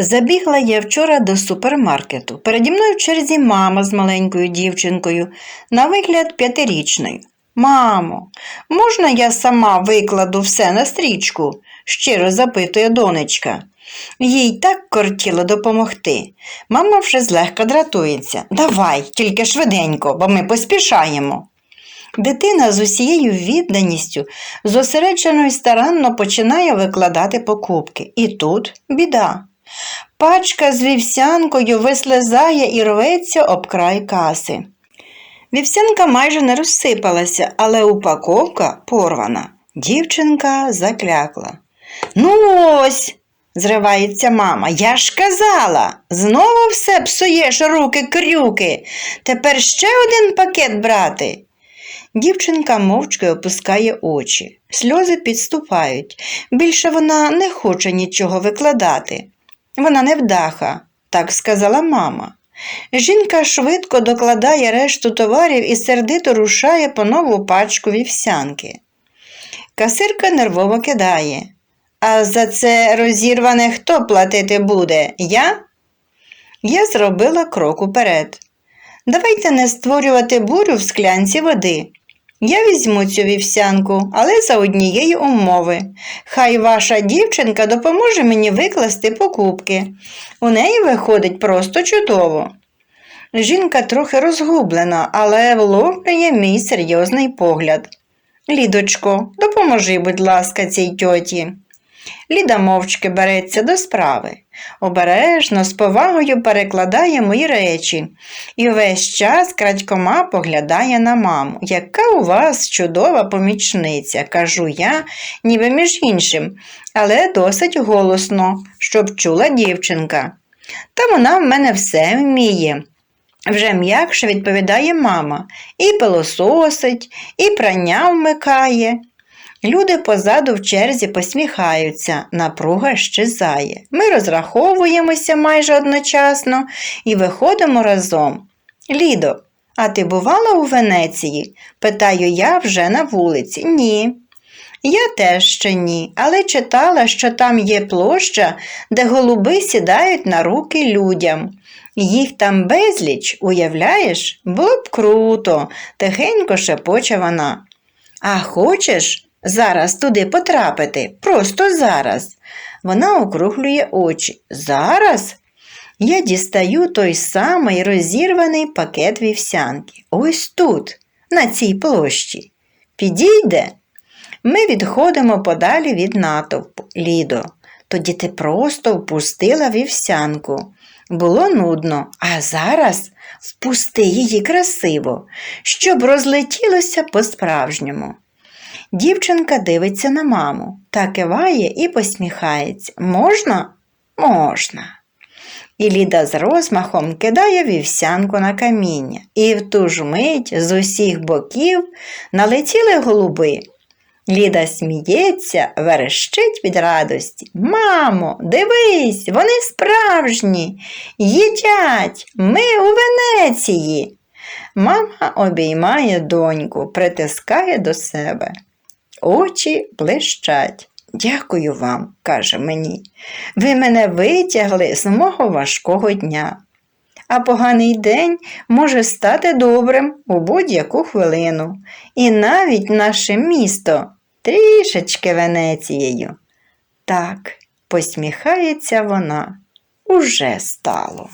Забігла я вчора до супермаркету. Переді мною в черзі мама з маленькою дівчинкою, на вигляд п'ятирічною. Мамо, можна я сама викладу все на стрічку? щиро запитує донечка. Їй так кортіло допомогти. Мама вже злегка дратується. Давай, тільки швиденько, бо ми поспішаємо. Дитина з усією відданістю, зосереджено і старанно починає викладати покупки. І тут біда. Пачка з вівсянкою вислизає і рветься об край каси. Вівсянка майже не розсипалася, але упаковка порвана. Дівчинка заклякла. Ну ось, зривається мама. Я ж казала, знову все псуєш руки крюки. Тепер ще один пакет брати. Дівчинка мовчки опускає очі. Сльози підступають. Більше вона не хоче нічого викладати. Вона невдаха, так сказала мама. Жінка швидко докладає решту товарів і сердито рушає по нову пачку вівсянки. Касирка нервово кидає. А за це розірване хто платити буде? Я? Я зробила крок уперед. Давайте не створювати бурю в склянці води. Я візьму цю вівсянку, але за однієї умови. Хай ваша дівчинка допоможе мені викласти покупки. У неї виходить просто чудово. Жінка трохи розгублена, але вловлює мій серйозний погляд. Лідочко, допоможи, будь ласка, цій тьоті. Ліда мовчки береться до справи, обережно, з повагою перекладає мої речі і весь час крадькома поглядає на маму. Яка у вас чудова помічниця, кажу я, ніби між іншим, але досить голосно, щоб чула дівчинка. Та вона в мене все вміє. Вже м'якше відповідає мама, і пилососить, і прання вмикає. Люди позаду в черзі посміхаються, напруга щезає. Ми розраховуємося майже одночасно і виходимо разом. Лідо, а ти бувала у Венеції? питаю я вже на вулиці. Ні. Я теж ще ні, але читала, що там є площа, де голуби сідають на руки людям. Їх там безліч, уявляєш? Було б круто, тихенько шепоче вона. А хочеш? Зараз туди потрапити, просто зараз. Вона округлює очі. Зараз? Я дістаю той самий розірваний пакет вівсянки. Ось тут, на цій площі. Підійде? Ми відходимо подалі від натовпу. Лідо, тоді ти просто впустила вівсянку. Було нудно, а зараз впусти її красиво, щоб розлетілося по-справжньому. Дівчинка дивиться на маму та киває і посміхається. Можна? Можна. І Ліда з розмахом кидає вівсянку на каміння, і в ту ж мить з усіх боків налетіли голуби. Ліда сміється, верещить від радості. Мамо, дивись, вони справжні, їдять, ми у Венеції. Мама обіймає доньку, притискає до себе. Очі блищать. Дякую вам, каже мені. Ви мене витягли з мого важкого дня. А поганий день може стати добрим у будь-яку хвилину. І навіть наше місто трішечки Венецією. Так, посміхається вона, уже стало.